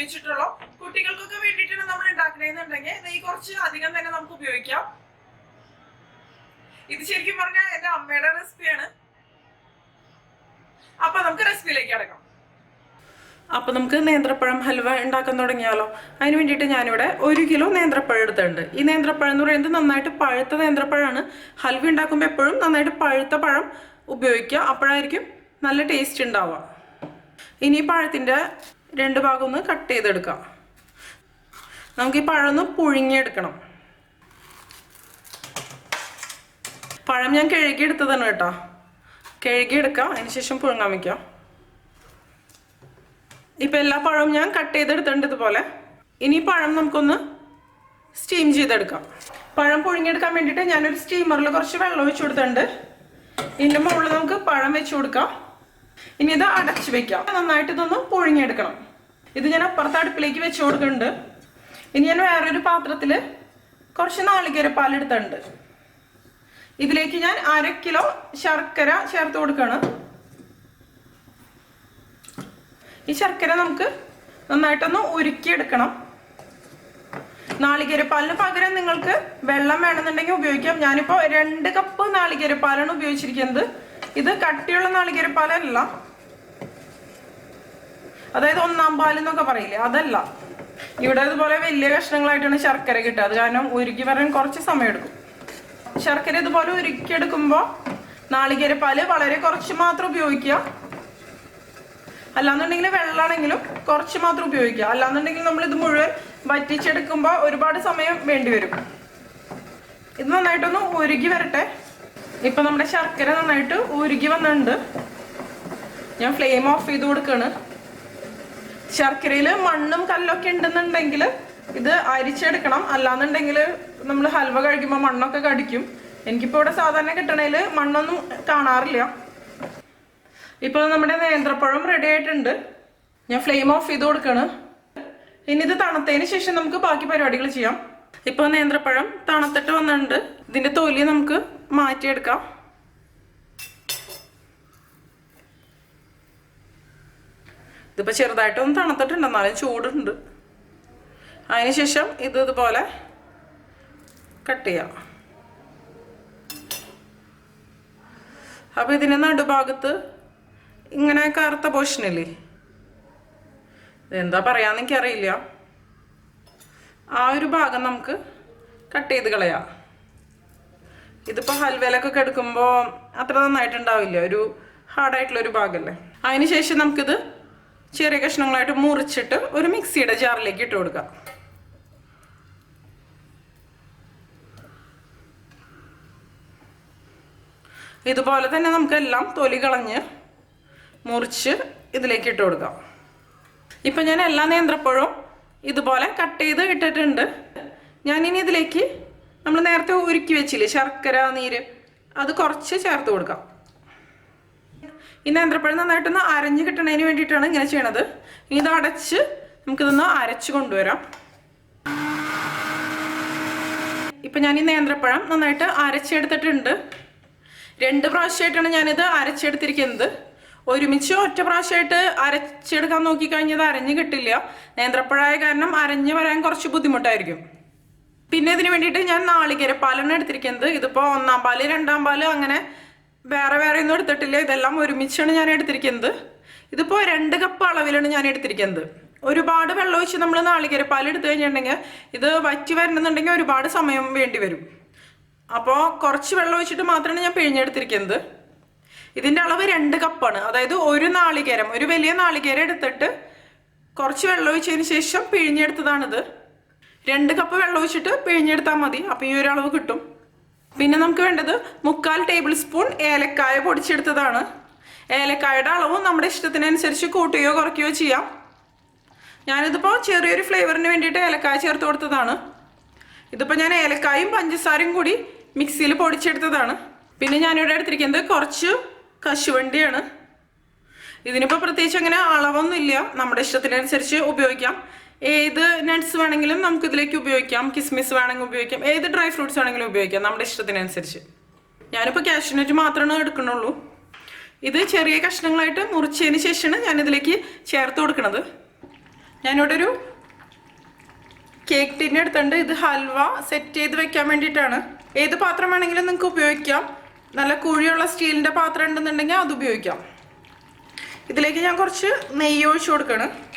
ഉപയോഗിച്ചിട്ടുള്ളൂ. കുട്ടികൾക്കൊക്കെ വേണ്ടിയിട്ടാണ് നമ്മൾ ഉണ്ടാക്കണമെന്നുണ്ടെങ്കിൽ നെയ്യ് കുറച്ച് അധികം തന്നെ നമുക്ക് ഉപയോഗിക്കാം. ഇത് ശരിക്കും പറഞ്ഞാൽ എന്റെ അമ്മയുടെ റെസിപ്പിയാണ് അപ്പൊ നമുക്ക് റെസിപ്പിയിലേക്ക് അടക്കാം അപ്പോൾ നമുക്ക് നേന്ത്രപ്പഴം ഹൽവ ഉണ്ടാക്കാൻ തുടങ്ങിയാലോ? അതിന് വേണ്ടിയിട്ട് ഞാനിവിടെ ഒരു കിലോ നേന്ത്രപ്പഴം എടുത്തിട്ടുണ്ട്. ഈ നേന്ത്രപ്പഴം എന്ന് പറയുന്നത് നന്നായിട്ട് പഴുത്ത നേന്ത്രപ്പഴമാണ്. ഹൽവ ഉണ്ടാക്കുമ്പോൾ എപ്പോഴും നന്നായിട്ട് പഴുത്ത പഴം ഉപയോഗിക്കുക. അപ്പോഴായിരിക്കും നല്ല ടേസ്റ്റ് ഉണ്ടാവുക. ഇനി ഈ പഴത്തിന്റെ രണ്ട് ഭാഗം ഒന്ന് കട്ട് ചെയ്തെടുക്കാം. നമുക്ക് ഈ പഴം ഒന്ന് പുഴുങ്ങിയെടുക്കണം. പഴം ഞാൻ കഴുകി എടുത്തതാണ് കേട്ടോ. കഴുകി എടുക്കാം അതിന് ശേഷം പുഴുങ്ങാൻ വയ്ക്കാം ഇപ്പം എല്ലാ പഴവും ഞാൻ കട്ട് ചെയ്തെടുത്തിട്ടുണ്ട് ഇതുപോലെ. ഇനി പഴം നമുക്കൊന്ന് സ്റ്റീം ചെയ്തെടുക്കാം. പഴം പുഴുങ്ങിയെടുക്കാൻ വേണ്ടിയിട്ട് ഞാനൊരു സ്റ്റീമറിൽ കുറച്ച് വെള്ളം ഒഴിച്ചു കൊടുത്തിട്ടുണ്ട്. ഇതിന്റെ മുകളിൽ നമുക്ക് പഴം വെച്ച് കൊടുക്കാം. ഇനി ഇത് അടച്ചു വെക്കാം. നന്നായിട്ട് ഇതൊന്ന് പുഴുങ്ങിയെടുക്കണം. ഇത് ഞാൻ അപ്പുറത്തെ അടുപ്പിലേക്ക് വെച്ച് കൊടുക്കുന്നുണ്ട്. ഇനി ഞാൻ വേറൊരു പാത്രത്തിൽ കുറച്ച് നാളികേര പാലെടുത്തിട്ടുണ്ട് ഇതിലേക്ക് ഞാൻ അര കിലോ ശർക്കര ചേർത്ത് കൊടുക്കുകയാണ് ഈ ശർക്കര നമുക്ക് നന്നായിട്ടൊന്ന് ഉരുക്കിയെടുക്കണം. നാളികേരപ്പാലിന് പകരം നിങ്ങൾക്ക് വെള്ളം വേണമെന്നുണ്ടെങ്കിൽ ഉപയോഗിക്കാം. ഞാനിപ്പോൾ രണ്ട് കപ്പ് നാളികേര നാളികേരപ്പാലാണ് ഉപയോഗിച്ചിരിക്കുന്നത്. ഇത് കട്ടിയുള്ള നാളികേര പാലല്ല. അതായത് ഒന്നാം പാൽ എന്നൊക്കെ പറയില്ലേ അതല്ല. ഇവിടെ ഇതുപോലെ വലിയ കഷ്ണങ്ങളായിട്ടാണ് ശർക്കര കിട്ടുക. അത് കാരണം ഉരുക്കി വരാൻ കുറച്ച് സമയം എടുക്കും ശർക്കര ഇതുപോലെ ഉരുക്കിയെടുക്കുമ്പോൾ നാളികേരപ്പാൽ വളരെ കുറച്ച് മാത്രം ഉപയോഗിക്കുക. അല്ലാന്നുണ്ടെങ്കിൽ വെള്ളമാണെങ്കിലും കുറച്ച് മാത്രം ഉപയോഗിക്കുക. അല്ലാന്നുണ്ടെങ്കിൽ നമ്മൾ ഇത് മുഴുവൻ വറ്റിച്ചെടുക്കുമ്പോൾ ഒരുപാട് സമയം വേണ്ടിവരും. ഇത് നന്നായിട്ടൊന്ന് ഉരുകി വരട്ടെ. ഇപ്പൊ നമ്മുടെ ശർക്കര നന്നായിട്ട് ഉരുകി വന്നിട്ടുണ്ട്. ഞാൻ ഫ്ലെയിം ഓഫ് ചെയ്ത് കൊടുക്കാണ്. ശർക്കരയിൽ മണ്ണും കല്ലൊക്കെ ഉണ്ടെന്നുണ്ടെങ്കിൽ ഇത് അരിച്ചെടുക്കണം. അല്ലാന്നുണ്ടെങ്കിൽ നമ്മൾ ഹൽവ കഴിക്കുമ്പോൾ മണ്ണൊക്കെ കടിക്കും. എനിക്കിപ്പോൾ ഇവിടെ സാധാരണ കിട്ടണേൽ മണ്ണൊന്നും കാണാറില്ല. ഇപ്പോൾ നമ്മുടെ നേന്ത്രപ്പഴം റെഡി ആയിട്ടുണ്ട്. ഞാൻ ഫ്ലെയിം ഓഫ് ചെയ്ത് കൊടുക്കാണ്. ഇനി ഇത് തണുത്തതിന് ശേഷം നമുക്ക് ബാക്കി പരിപാടികൾ ചെയ്യാം. ഇപ്പോൾ നേന്ത്രപ്പഴം തണുത്തിട്ട് വന്നിട്ടുണ്ട്. ഇതിന്റെ തൊലി നമുക്ക് മാറ്റിയെടുക്കാം. ഇതിപ്പോൾ ചെറുതായിട്ടൊന്ന് തണുത്തിട്ടുണ്ട് എന്നാലും ചൂടുണ്ട്. അതിനുശേഷം ഇത് ഇതുപോലെ കട്ട് ചെയ്യാം. അപ്പോൾ ഇതിന്റെ നടുഭാഗത്ത് ഇങ്ങനെ കറുത്ത പോഷനില്ലേ ഇതെന്താ പറയാന്ന് എനിക്കറിയില്ല. ആ ഒരു ഭാഗം നമുക്ക് കട്ട് ചെയ്ത് കളയാം. ഇതിപ്പോൾ ഹൽവേലൊക്കെ എടുക്കുമ്പോൾ അത്ര നന്നായിട്ടുണ്ടാവില്ല. ഒരു ഹാർഡായിട്ടുള്ള ഒരു ഭാഗമല്ലേ അതിനുശേഷം നമുക്കിത് ചെറിയ കഷ്ണങ്ങളായിട്ട് മുറിച്ചിട്ട് ഒരു മിക്സിയുടെ ജാറിലേക്ക് ഇട്ട് കൊടുക്കാം. ഇതുപോലെ തന്നെ നമുക്കെല്ലാം തൊലി കളഞ്ഞ് മുറിച്ച് ഇതിലേക്ക് ഇട്ട് കൊടുക്കാം. ഇപ്പം ഞാൻ എല്ലാ നേന്ത്രപ്പഴവും ഇതുപോലെ കട്ട് ചെയ്ത് ഇട്ടിട്ടുണ്ട്. ഞാനിനി ഇതിലേക്ക് നമ്മൾ നേരത്തെ ഉരുക്കി വെച്ചില്ലേ? ശർക്കര നീര്. അത് കുറച്ച് ചേർത്ത് കൊടുക്കാം. ഈ നേന്ത്രപ്പഴം നന്നായിട്ടൊന്ന് അരഞ്ഞ് കിട്ടണതിന് വേണ്ടിയിട്ടാണ് ഇങ്ങനെ ചെയ്യണത്. ഇത് അടച്ച് നമുക്കിതൊന്ന് അരച്ച് കൊണ്ടുവരാം. ഇപ്പം ഞാൻ ഈ നേന്ത്രപ്പഴം നന്നായിട്ട് അരച്ചെടുത്തിട്ടുണ്ട്. രണ്ട് പ്രാവശ്യമായിട്ടാണ് ഞാനിത് അരച്ചെടുത്തിരിക്കുന്നത്. ഒരുമിച്ച് ഒറ്റ പ്രാവശ്യമായിട്ട് അരച്ചെടുക്കാൻ നോക്കിക്കഴിഞ്ഞത് അരഞ്ഞ് കിട്ടില്ല. നേന്ത്രപ്പഴമായ കാരണം അരഞ്ഞ് വരാൻ കുറച്ച് ബുദ്ധിമുട്ടായിരിക്കും. പിന്നെ ഇതിന് വേണ്ടിയിട്ട് ഞാൻ നാളികേര പാലാണ് എടുത്തിരിക്കുന്നത്. ഇതിപ്പോൾ ഒന്നാം പാൽ രണ്ടാം പാൽ അങ്ങനെ വേറെ വേറെ ഒന്നും എടുത്തിട്ടില്ല. ഇതെല്ലാം ഒരുമിച്ചാണ് ഞാൻ എടുത്തിരിക്കുന്നത്. ഇതിപ്പോൾ രണ്ട് കപ്പ് അളവിലാണ് ഞാൻ എടുത്തിരിക്കുന്നത്. ഒരുപാട് വെള്ളം ഒഴിച്ച് നമ്മൾ നാളികേര പാൽ എടുത്തു കഴിഞ്ഞിട്ടുണ്ടെങ്കിൽ ഇത് വറ്റി വരണമെന്നുണ്ടെങ്കിൽ ഒരുപാട് സമയം വേണ്ടി വരും. അപ്പോൾ കുറച്ച് വെള്ളം ഒഴിച്ചിട്ട് മാത്രമാണ് ഞാൻ പിഴിഞ്ഞെടുത്തിരിക്കുന്നത്. ഇതിന്റെ അളവ് രണ്ട് കപ്പാണ്. അതായത് ഒരു നാളികേരം ഒരു വലിയ നാളികേരം എടുത്തിട്ട് കുറച്ച് വെള്ളം ഒഴിച്ചതിന് ശേഷം പിഴിഞ്ഞെടുത്തതാണിത്. രണ്ട് കപ്പ് വെള്ളം ഒഴിച്ചിട്ട് പിഴിഞ്ഞെടുത്താൽ മതി. അപ്പോൾ ഈ ഒരു അളവ് കിട്ടും. പിന്നെ നമുക്ക് വേണ്ടത് മുക്കാൽ ടേബിൾ സ്പൂൺ ഏലക്കായ പൊടിച്ചെടുത്തതാണ്. ഏലക്കായുടെ അളവും നമ്മുടെ ഇഷ്ടത്തിനനുസരിച്ച് കൂട്ടുകയോ കുറയ്ക്കുകയോ ചെയ്യാം. ഞാനിതിപ്പോൾ ചെറിയൊരു ഫ്ലേവറിന് വേണ്ടിയിട്ട് ഏലക്കായ ചേർത്ത് കൊടുത്തതാണ്. ഇതിപ്പോൾ ഞാൻ ഏലക്കായും പഞ്ചസാരയും കൂടി മിക്സിയിൽ പൊടിച്ചെടുത്തതാണ്. പിന്നെ ഞാനിവിടെ എടുത്തിരിക്കുന്നത് കുറച്ച് കശുവണ്ടിയാണ്. ഇതിനിപ്പോൾ പ്രത്യേകിച്ച് അങ്ങനെ അളവൊന്നുമില്ല. നമ്മുടെ ഇഷ്ടത്തിനനുസരിച്ച് ഉപയോഗിക്കാം. ഏത് നട്ട്സ് വേണമെങ്കിലും നമുക്ക് ഇതിലേക്ക് ഉപയോഗിക്കാം. കിസ്മിസ് വേണമെങ്കിൽ ഉപയോഗിക്കാം. ഏത് ഡ്രൈ ഫ്രൂട്ട്സ് വേണമെങ്കിലും ഉപയോഗിക്കാം നമ്മുടെ ഇഷ്ടത്തിനനുസരിച്ച്. ഞാനിപ്പോൾ കാഷ്യൂനറ്റ് മാത്രമേ എടുക്കണുള്ളൂ ഇത് ചെറിയ കഷ്ണങ്ങളായിട്ട് മുറിച്ചതിന് ശേഷമാണ് ഞാനിതിലേക്ക് ചേർത്ത് കൊടുക്കുന്നത്. ഞാനിവിടെ ഒരു കേക്ക് ടിന്നെ എടുത്തുണ്ട് ഇത് ഹൽവ സെറ്റ് ചെയ്ത് വെക്കാൻ വേണ്ടിയിട്ടാണ്. ഏത് പാത്രം വേണമെങ്കിലും നിങ്ങൾക്ക് ഉപയോഗിക്കാം. നല്ല കുഴിയുള്ള സ്റ്റീലിന്റെ പാത്രം ഉണ്ടെന്നുണ്ടെങ്കിൽ അത് ഉപയോഗിക്കാം. ഇതിലേക്ക് ഞാൻ കുറച്ച് നെയ്യ് ഒഴിച്ചു കൊടുക്കുകയാണ്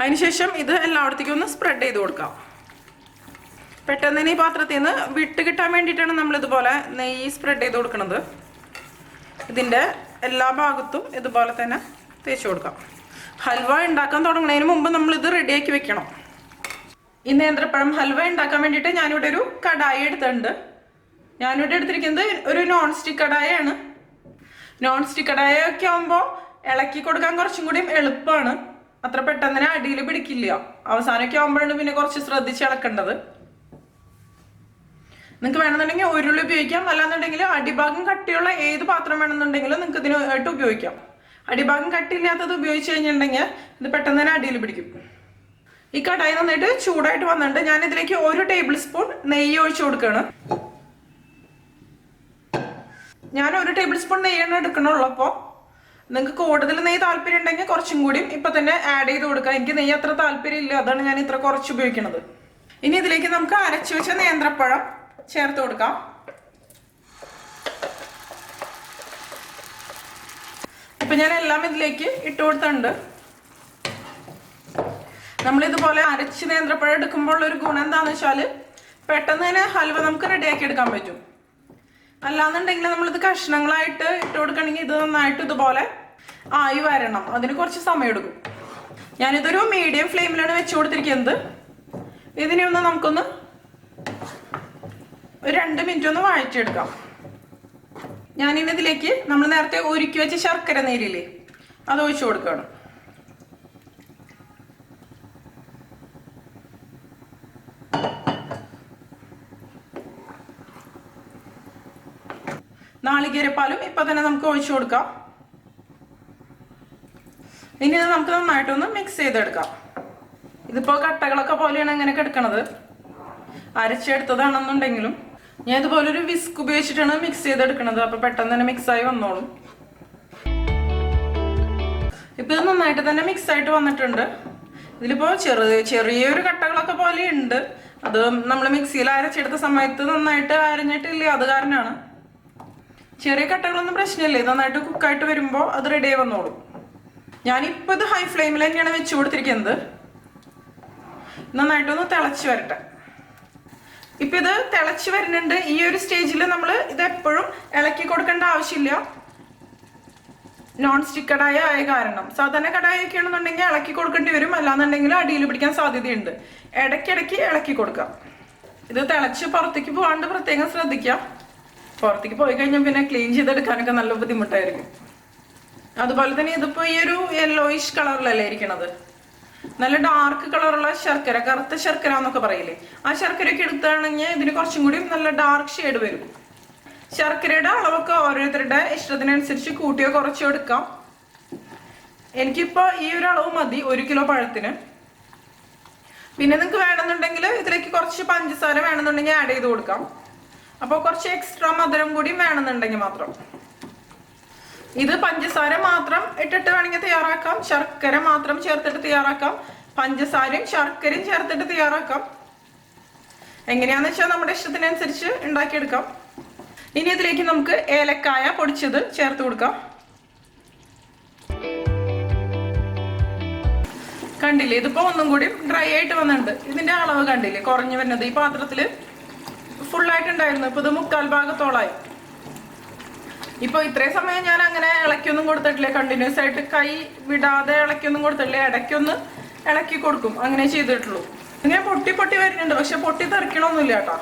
അതിനുശേഷം ഇത് എല്ലായിടത്തേക്കും ഒന്ന് സ്പ്രെഡ് ചെയ്ത് കൊടുക്കാം. പെട്ടെന്ന് തന്നെ ഈ പാത്രത്തിൽ നിന്ന് വിട്ട് കിട്ടാൻ വേണ്ടിയിട്ടാണ് നമ്മൾ ഇതുപോലെ നെയ്യ് സ്പ്രെഡ് ചെയ്ത് കൊടുക്കുന്നത് ഇതിന്റെ എല്ലാ ഭാഗത്തും ഇതുപോലെ തന്നെ തേച്ച് കൊടുക്കാം. ഹൽവ ഉണ്ടാക്കാൻ തുടങ്ങുന്നതിന് മുമ്പ് നമ്മളിത് റെഡിയാക്കി വെക്കണം. ഈ നേന്ത്രപ്പഴം ഹൽവ ഉണ്ടാക്കാൻ വേണ്ടിയിട്ട് ഞാനിവിടെ ഒരു കടായി എടുത്തിട്ടുണ്ട്. ഞാനിവിടെ എടുത്തിരിക്കുന്നത് ഒരു നോൺ സ്റ്റിക്ക് കടായാണ്. നോൺ സ്റ്റിക്ക് കടായൊക്കെ ആകുമ്പോൾ ഇളക്കി കൊടുക്കാൻ കുറച്ചും കൂടി എളുപ്പമാണ്. അത്ര പെട്ടെന്ന് അടിയിൽ പിടിക്കില്ല. അവസാനമൊക്കെ ആകുമ്പോഴാണ് പിന്നെ കുറച്ച് ശ്രദ്ധിച്ച് ഇളക്കേണ്ടത്. നിങ്ങൾക്ക് വേണമെന്നുണ്ടെങ്കിൽ ഉരുളി ഉപയോഗിക്കാം. അല്ലാന്നുണ്ടെങ്കിൽ അടിഭാഗം കട്ടിയുള്ള ഏത് പാത്രം വേണമെന്നുണ്ടെങ്കിലും നിങ്ങൾക്ക് ഇതിനായിട്ട് ഉപയോഗിക്കാം. അടിഭാഗം കട്ടിയില്ലാത്തത് ഉപയോഗിച്ച് കഴിഞ്ഞിട്ടുണ്ടെങ്കിൽ ഇത് പെട്ടെന്ന് തന്നെ അടിയിൽ പിടിക്കും. ഈ കടായി നന്നായിട്ട് ചൂടായിട്ട് വന്നിട്ടുണ്ട്. ഞാൻ ഇതിലേക്ക് ഒരു ടേബിൾ സ്പൂൺ നെയ്യ് ഒഴിച്ചു കൊടുക്കുകയാണ്. ഞാൻ ഒരു ടേബിൾ സ്പൂൺ നെയ്യാണ് എടുക്കണുള്ളൂ അപ്പോൾ നിങ്ങൾക്ക് കൂടുതൽ നെയ്യ് താല്പര്യം ഉണ്ടെങ്കിൽ കുറച്ചും കൂടിയും ഇപ്പൊ തന്നെ ആഡ് ചെയ്ത് കൊടുക്കാം എനിക്ക് നെയ്യ് അത്ര താല്പര്യം ഇല്ല അതാണ് ഞാൻ ഇത്ര കുറച്ച് ഉപയോഗിക്കുന്നത്. ഇനി ഇതിലേക്ക് നമുക്ക് അരച്ചു വെച്ച നേന്ത്രപ്പഴം ചേർത്ത് കൊടുക്കാം. ഇപ്പൊ ഞാൻ എല്ലാം ഇതിലേക്ക് ഇട്ട് കൊടുത്തിട്ടുണ്ട്. നമ്മളിതുപോലെ അരച്ച് നേന്ത്രപ്പഴം എടുക്കുമ്പോൾ ഒരു ഗുണം എന്താണെന്ന് വെച്ചാൽ പെട്ടെന്ന് തന്നെ ഹൽവ നമുക്ക് റെഡിയാക്കി എടുക്കാൻ പറ്റും. അല്ലാന്നുണ്ടെങ്കിൽ നമ്മളിത് കഷ്ണങ്ങളായിട്ട് ഇട്ട് കൊടുക്കണമെങ്കിൽ ഇത് നന്നായിട്ട് ഇതുപോലെ ആയി വരണം. അതിന് കുറച്ച് സമയം എടുക്കും. ഞാനിതൊരു മീഡിയം ഫ്ലെയിമിലാണ് വെച്ച് കൊടുത്തിരിക്കുന്നത്. ഇതിനെ ഒന്ന് നമുക്കൊന്ന് ഒരു രണ്ട് മിനിറ്റ് ഒന്ന് വഴറ്റിയെടുക്കാം. ഞാനിതിലേക്ക് നമ്മൾ നേരത്തെ ഒരുക്കി വെച്ച ശർക്കര നീരില്ലേ അത് ഒഴിച്ചു കൊടുക്കുകയാണ്. നാളികേരപ്പാലും ഇപ്പൊ തന്നെ നമുക്ക് ഒഴിച്ചു കൊടുക്കാം. ഇനി ഇത് നമുക്ക് നന്നായിട്ടൊന്ന് മിക്സ് ചെയ്തെടുക്കാം. ഇതിപ്പോ കട്ടകളൊക്കെ പോലെയാണ് ഇങ്ങനെയൊക്കെ എടുക്കണത്. അരച്ചെടുത്തതാണെന്നുണ്ടെങ്കിലും ഞാൻ ഇതുപോലെ ഒരു വിസ്ക് ഉപയോഗിച്ചിട്ടാണ് മിക്സ് ചെയ്തെടുക്കണത്. അപ്പൊ പെട്ടെന്ന് തന്നെ മിക്സ് ആയി വന്നോളും. ഇപ്പൊ ഇത് നന്നായിട്ട് തന്നെ മിക്സ് ആയിട്ട് വന്നിട്ടുണ്ട്. ഇതിലിപ്പോ ചെറിയ ചെറിയൊരു കട്ടകളൊക്കെ പോലെ ഉണ്ട്. അത് നമ്മൾ മിക്സിയിൽ അരച്ചെടുത്ത സമയത്ത് നന്നായിട്ട് അരഞ്ഞിട്ടില്ല. അത് കാരണമാണ്. ചെറിയ കട്ടകളൊന്നും പ്രശ്നമില്ല. നന്നായിട്ട് കുക്കായിട്ട് വരുമ്പോൾ അത് റെഡി ആയി വന്നോളും. ഞാനിപ്പോൾ ഇത് ഹൈ ഫ്ലെയിമിൽ തന്നെയാണ് വെച്ച് കൊടുത്തിരിക്കുന്നത്. നന്നായിട്ടൊന്ന് തിളച്ച് വരട്ടെ. ഇപ്പൊ ഇത് തിളച്ച് വരുന്നുണ്ട്. ഈ ഒരു സ്റ്റേജിൽ നമ്മൾ ഇത് എപ്പോഴും ഇളക്കി കൊടുക്കേണ്ട ആവശ്യമില്ല. നോൺ സ്റ്റിക്ക് കടായ ആയ കാരണം. സാധാരണ കടായൊക്കെ ആണെന്നുണ്ടെങ്കിൽ ഇളക്കി കൊടുക്കേണ്ടി വരും. അല്ലാന്നുണ്ടെങ്കിൽ അടിയിൽ പിടിക്കാൻ സാധ്യതയുണ്ട്. ഇടയ്ക്കിടയ്ക്ക് ഇളക്കി കൊടുക്കാം. ഇത് തിളച്ച് പുറത്തേക്ക് പോകാണ്ട് പ്രത്യേകം ശ്രദ്ധിക്കാം. പുറത്തേക്ക് പോയി കഴിഞ്ഞാൽ പിന്നെ ക്ലീൻ ചെയ്തെടുക്കാനൊക്കെ നല്ല ബുദ്ധിമുട്ടായിരിക്കും. അതുപോലെ തന്നെ ഇതിപ്പോ ഈ ഒരു യെല്ലോയിഷ് കളറിലല്ലേ ഇരിക്കണത്? നല്ല ഡാർക്ക് കളറുള്ള ശർക്കര കറുത്ത ശർക്കര എന്നൊക്കെ പറയില്ലേ? ആ ശർക്കരയൊക്കെ എടുത്താണെങ്കിൽ ഇതിന് കുറച്ചും കൂടി നല്ല ഡാർക്ക് ഷെയ്ഡ് വരും. ശർക്കരയുടെ അളവൊക്കെ ഓരോരുത്തരുടെ ഇഷ്ടത്തിനനുസരിച്ച് കൂട്ടിയോ കുറച്ചോ എടുക്കാം. എനിക്കിപ്പോ ഈ ഒരു അളവ് മതി ഒരു കിലോ പഴത്തിന്. പിന്നെ നിങ്ങൾക്ക് വേണമെന്നുണ്ടെങ്കിൽ ഇതിലേക്ക് കുറച്ച് പഞ്ചസാര വേണമെന്നുണ്ടെങ്കിൽ ആഡ് ചെയ്ത് കൊടുക്കാം. അപ്പോൾ കുറച്ച് എക്സ്ട്രാ മധുരം കൂടി വേണമെന്നുണ്ടെങ്കിൽ മാത്രം. ഇത് പഞ്ചസാര മാത്രം ഇട്ടിട്ട് വേണമെങ്കിൽ തയ്യാറാക്കാം. ശർക്കര മാത്രം ചേർത്തിട്ട് തയ്യാറാക്കാം. പഞ്ചസാരയും ശർക്കരയും ചേർത്തിട്ട് തയ്യാറാക്കാം. എങ്ങനെയാന്ന് വെച്ചാൽ നമ്മുടെ ഇഷ്ടത്തിനനുസരിച്ച് ഉണ്ടാക്കിയെടുക്കാം. ഇനി ഇതിലേക്ക് നമുക്ക് ഏലക്കായ പൊടിച്ചത് ചേർത്ത് കൊടുക്കാം. കണ്ടില്ലേ? ഇതിപ്പോ ഒന്നും കൂടി ഡ്രൈ ആയിട്ട് വന്നിട്ടുണ്ട്. ഇതിന്റെ അളവ് കണ്ടില്ലേ? കുറഞ്ഞു വരുന്നത് ഈ പാത്രത്തിൽ. ഫുള്ളായിട്ടുണ്ടായിരുന്നു ഇപ്പൊ ഇത് മുക്കാൽ ഭാഗത്തോളായി. ഇപ്പൊ ഇത്രയും സമയം ഞാൻ അങ്ങനെ ഇളക്കിയൊന്നും കൊടുത്തിട്ടില്ല. കണ്ടിന്യൂസ് ആയിട്ട് കൈ വിടാതെ ഇളക്കിയൊന്നും കൊടുത്തിട്ടില്ല. ഇടയ്ക്കൊന്ന് ഇളക്കി കൊടുക്കും. അങ്ങനെ ചെയ്തിട്ടുള്ളൂ. ഇങ്ങനെ പൊട്ടി പൊട്ടി വരുന്നുണ്ട്. പക്ഷെ പൊട്ടി തെറിക്കണമൊന്നുമില്ല കേട്ടോ.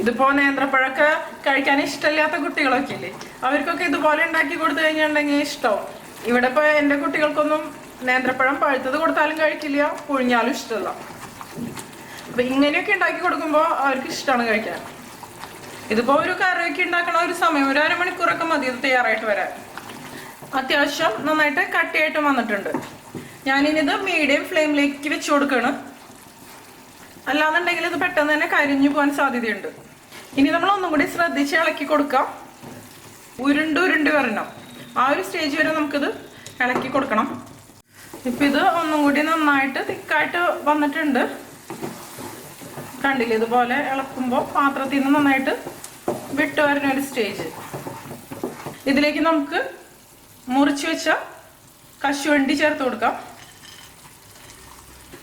ഇതിപ്പോ നേന്ത്രപ്പഴമൊക്കെ കഴിക്കാൻ ഇഷ്ടമില്ലാത്ത കുട്ടികളൊക്കെ ഇല്ലേ അവർക്കൊക്കെ ഇതുപോലെ ഉണ്ടാക്കി കൊടുത്തു കഴിഞ്ഞിട്ടുണ്ടെങ്കിൽ ഇഷ്ടവും ഇവിടെ ഇപ്പൊ എന്റെ കുട്ടികൾക്കൊന്നും നേന്ത്രപ്പഴം പഴുത്തത് കൊടുത്താലും കഴിക്കില്ല. പുഴിഞ്ഞാലും ഇഷ്ടമല്ല. അപ്പൊ ഇങ്ങനെയൊക്കെ ഉണ്ടാക്കി കൊടുക്കുമ്പോൾ അവർക്ക് ഇഷ്ടമാണ് കഴിക്കാൻ. ഇതിപ്പോ ഒരു കറിയൊക്കെ ഉണ്ടാക്കണ ഒരു സമയം ഒരു അരമണിക്കൂറൊക്കെ മതി ഇത് തയ്യാറായിട്ട് വരാൻ. അത്യാവശ്യം നന്നായിട്ട് കട്ടിയായിട്ട് വന്നിട്ടുണ്ട്. ഞാനിനിത് മീഡിയം ഫ്ലെയിമിലേക്ക് വെച്ച് കൊടുക്കണം. അല്ലാന്നുണ്ടെങ്കിൽ ഇത് പെട്ടെന്ന് തന്നെ കരിഞ്ഞു പോകാൻ സാധ്യതയുണ്ട്. ഇനി നമ്മൾ ഒന്നും കൂടി ശ്രദ്ധിച്ച് ഇളക്കി കൊടുക്കാം. ഉരുണ്ട് ഉരുണ്ട് വരണം. ആ ഒരു സ്റ്റേജ് വരെ നമുക്കിത് ഇളക്കി കൊടുക്കണം. ഇപ്പൊ ഇത് ഒന്നും കൂടി നന്നായിട്ട് തിക്കായിട്ട് വന്നിട്ടുണ്ട്. കണ്ടില്ലേ? ഇതുപോലെ ഇളക്കുമ്പോൾ പാത്രത്തിൽ നിന്ന് നന്നായിട്ട് വിട്ട് വരുന്ന ഒരു സ്റ്റേജ് ഇതിലേക്ക് നമുക്ക് മുറിച്ച് വെച്ച കശുവണ്ടി ചേർത്ത് കൊടുക്കാം.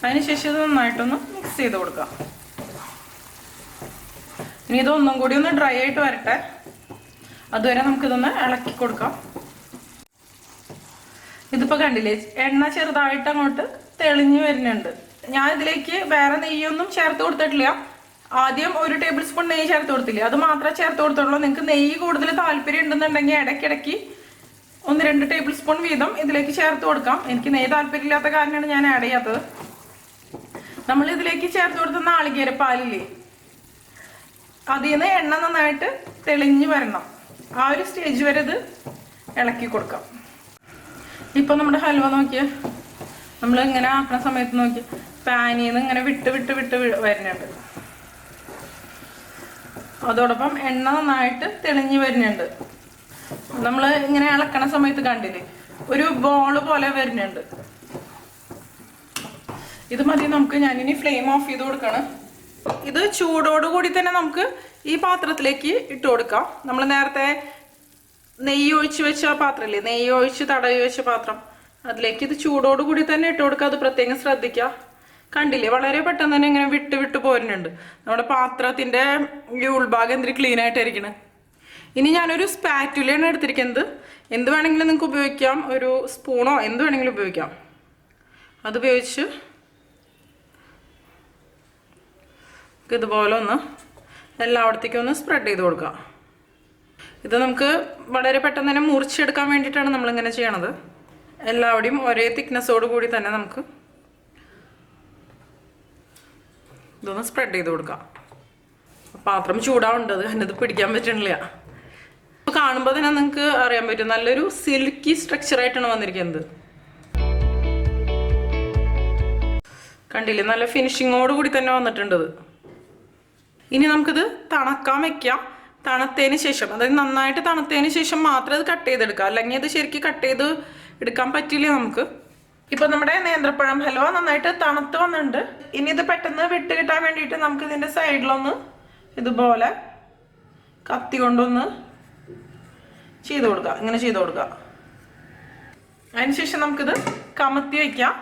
അതിനുശേഷം ഇത് നന്നായിട്ടൊന്ന് മിക്സ് ചെയ്ത് കൊടുക്കാം. ഇനി ഇതൊന്നും കൂടി ഒന്ന് ഡ്രൈ ആയിട്ട് വരട്ടെ. അതുവരെ നമുക്കിതൊന്ന് ഇളക്കി കൊടുക്കാം. ഇതിപ്പോ കണ്ടില്ലേ? എണ്ണ ചെറുതായിട്ട് അങ്ങോട്ട് തെളിഞ്ഞു വരുന്നുണ്ട്. ഞാൻ ഇതിലേക്ക് വേറെ നെയ്യൊന്നും ചേർത്ത് കൊടുത്തിട്ടില്ല. ആദ്യം ഒരു ടേബിൾ സ്പൂൺ നെയ്യ് ചേർത്ത് കൊടുത്തില്ലേ? അത് മാത്രമേ ചേർത്ത് കൊടുത്തുള്ളൂ. നിങ്ങൾക്ക് നെയ്യ് കൂടുതൽ താല്പര്യം ഉണ്ടെന്നുണ്ടെങ്കിൽ ഇടയ്ക്കിടയ്ക്ക് ഒന്ന് രണ്ട് ടേബിൾ സ്പൂൺ വീതം ഇതിലേക്ക് ചേർത്ത് കൊടുക്കാം. എനിക്ക് നെയ്യ് താല്പര്യമില്ലാത്ത കാരണമാണ് ഞാൻ ആഡ് ചെയ്യാത്തത്. നമ്മൾ ഇതിലേക്ക് ചേർത്ത് കൊടുത്ത നാളികേര പാലില്ലേ? അതിൽ നിന്ന് എണ്ണ നന്നായിട്ട് തെളിഞ്ഞു വരണം. ആ ഒരു സ്റ്റേജ് വരെ ഇത് ഇളക്കി കൊടുക്കാം. ഇപ്പൊ നമ്മുടെ ഹൽവ നോക്കിയ. നമ്മൾ ഇങ്ങനെ ആക്കുന്ന സമയത്ത് നോക്കി പാനിൽ നിന്ന് ഇങ്ങനെ വിട്ട് വിട്ട് വിട്ട് വരുന്നുണ്ട്. അതോടൊപ്പം എണ്ണ നന്നായിട്ട് തെളിഞ്ഞു വരുന്നുണ്ട്. നമ്മൾ ഇങ്ങനെ ഇളക്കണ സമയത്ത് കണ്ടില്ലേ ഒരു ബോൾ പോലെ വരുന്നുണ്ട്. ഇത് മതി നമുക്ക് ഞാനിനി ഫ്ലെയിം ഓഫ് ചെയ്ത് കൊടുക്കണം. ഇത് ചൂടോടുകൂടി തന്നെ നമുക്ക് ഈ പാത്രത്തിലേക്ക് ഇട്ട് കൊടുക്കാം. നമ്മൾ നേരത്തെ നെയ്യ് ഒഴിച്ച് വെച്ച പാത്രമല്ലേ നെയ്യ് ഒഴിച്ച് തടവി വെച്ച പാത്രം. അതിലേക്ക് ഇത് ചൂടോടുകൂടി തന്നെ ഇട്ട് കൊടുക്കുക. അത് പ്രത്യേകം ശ്രദ്ധിക്കുക. കണ്ടില്ലേ? വളരെ പെട്ടെന്ന് തന്നെ ഇങ്ങനെ വിട്ട് വിട്ട് പോരുന്നുണ്ട്. നമ്മുടെ പാത്രത്തിന്റെ ഈ ഉൾഭാഗം എന്തിരി ക്ലീൻ ആയിട്ടായിരിക്കണം. ഇനി ഞാനൊരു സ്പാറ്റുലയാണ് എടുത്തിരിക്കുന്നത്. എന്ത് വേണമെങ്കിലും നിങ്ങൾക്ക് ഉപയോഗിക്കാം. ഒരു സ്പൂണോ എന്ത് വേണമെങ്കിലും ഉപയോഗിക്കാം. അത് ഉപയോഗിച്ച് ഇതുപോലെ ഒന്ന് എല്ലായിടത്തേക്കും ഒന്ന് സ്പ്രെഡ് ചെയ്ത് കൊടുക്കാം. ഇത് നമുക്ക് വളരെ പെട്ടെന്ന് തന്നെ മുറിച്ചെടുക്കാൻ വേണ്ടിയിട്ടാണ് നമ്മളിങ്ങനെ ചെയ്യണത്. എല്ലാവിടെയും ഒരേ തിക്നെസ്സോട് കൂടി തന്നെ നമുക്ക് ഇതൊന്ന് സ്പ്രെഡ് ചെയ്ത് കൊടുക്കാം. പാത്രം ചൂടാവുണ്ടത് എന്നത് പിടിക്കാൻ പറ്റണില്ല. അപ്പൊ കാണുമ്പോൾ തന്നെ നിങ്ങൾക്ക് അറിയാൻ പറ്റും. നല്ലൊരു സിൽക്കി സ്ട്രക്ചർ ആയിട്ടാണ് വന്നിരിക്കുന്നത്. കണ്ടില്ലേ? നല്ല ഫിനിഷിങ്ങോട് കൂടി തന്നെ വന്നിട്ടുണ്ട്. ഇനി നമുക്കിത് തണക്കാൻ വെക്കാം. തണുത്തതിന് ശേഷം അതായത് നന്നായിട്ട് തണുത്തതിന് ശേഷം മാത്രമേ അത് കട്ട് ചെയ്തെടുക്കാം. അല്ലെങ്കിൽ അത് ശരിക്കും കട്ട് ചെയ്ത് എടുക്കാൻ പറ്റില്ല നമുക്ക്? ഇപ്പൊ നമ്മുടെ നേന്ത്രപ്പഴം ഹലോ നന്നായിട്ട് തണുത്ത് വന്നിട്ടുണ്ട്. ഇനി ഇത് പെട്ടെന്ന് വിട്ട് കിട്ടാൻ വേണ്ടിയിട്ട് നമുക്ക് ഇതിന്റെ സൈഡിലൊന്ന് ഇതുപോലെ കത്തി കൊണ്ടൊന്ന് ചെയ്ത് കൊടുക്കുക ഇങ്ങനെ ചെയ്ത് കൊടുക്കുക അതിനുശേഷം നമുക്കിത് കമത്തി വയ്ക്കാം.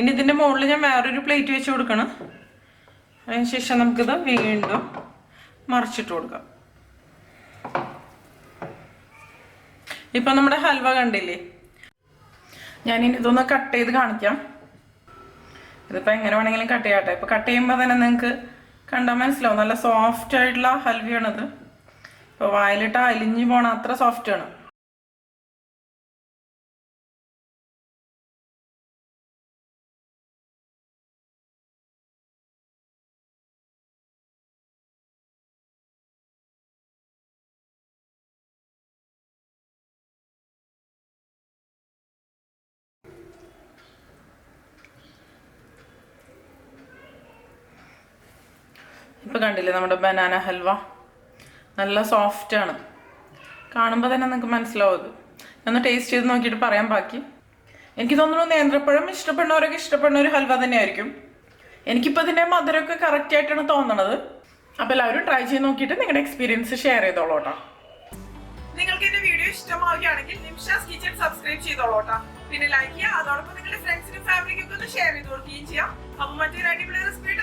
ഇനി ഇതിന്റെ മുകളിൽ ഞാൻ വേറൊരു പ്ലേറ്റ് വെച്ച് കൊടുക്കണം. അതിനുശേഷം നമുക്കിത് വീണ്ടും മറിച്ചിട്ട് കൊടുക്കാം. ഇപ്പൊ നമ്മുടെ ഹൽവ കണ്ടില്ലേ? ഞാൻ ഇനി ഇതൊന്ന് കട്ട് ചെയ്ത് കാണിക്കാം. ഇതിപ്പോ എങ്ങനെ വേണമെങ്കിലും കട്ട്. ചെയ്യാട്ടെ ഇപ്പൊ കട്ട് ചെയ്യുമ്പോൾ തന്നെ നിങ്ങൾക്ക് കണ്ടാൽ മനസ്സിലാവും. നല്ല സോഫ്റ്റ് ആയിട്ടുള്ള ഹൽവയാണിത്. ഇപ്പൊ വായിലിട്ട് അലിഞ്ഞു പോണ അത്ര സോഫ്റ്റ് ആണ് ഇപ്പൊ കണ്ടില്ലേ നമ്മുടെ ബനാന ഹൽവ? നല്ല സോഫ്റ്റ് ആണ്. കാണുമ്പോൾ തന്നെ നിങ്ങൾക്ക് മനസ്സിലാവും ഒന്ന് ടേസ്റ്റ് ചെയ്ത് നോക്കിയിട്ട് പറയാൻ ബാക്കി. എനിക്ക് തോന്നുന്നു നേന്ത്രപ്പഴം ഇഷ്ടപ്പെടുന്നവരൊക്കെ ഇഷ്ടപ്പെടുന്ന ഒരു ഹൽവ തന്നെയായിരിക്കും. എനിക്കിപ്പോൾ ഇതിന്റെ മധുരമൊക്കെ കറക്റ്റ് ആയിട്ടാണ് തോന്നണത്. അപ്പോൾ എല്ലാവരും ട്രൈ ചെയ്ത് നോക്കിയിട്ട് നിങ്ങളുടെ എക്സ്പീരിയൻസ് ഷെയർ ചെയ്തോളൂ കേട്ടോ നിങ്ങൾക്ക് എന്റെ വീഡിയോ ഇഷ്ടമാവുകയാണെങ്കിൽ നിമിഷാസ് കിച്ചൺ സബ്സ്ക്രൈബ് ചെയ്തോളൂ കേട്ടോ പിന്നെ ലൈക്ക് ചെയ്യുക അതോടൊപ്പം നിങ്ങളുടെ ഫ്രണ്ട്സിനും ഫാമിലിക്കും ഒന്ന് ഷെയർ ചെയ്ത് കൊടുക്കുകയും ചെയ്യാം. അപ്പോൾ മറ്റൊരു അടിപൊളി റെസിപ്പി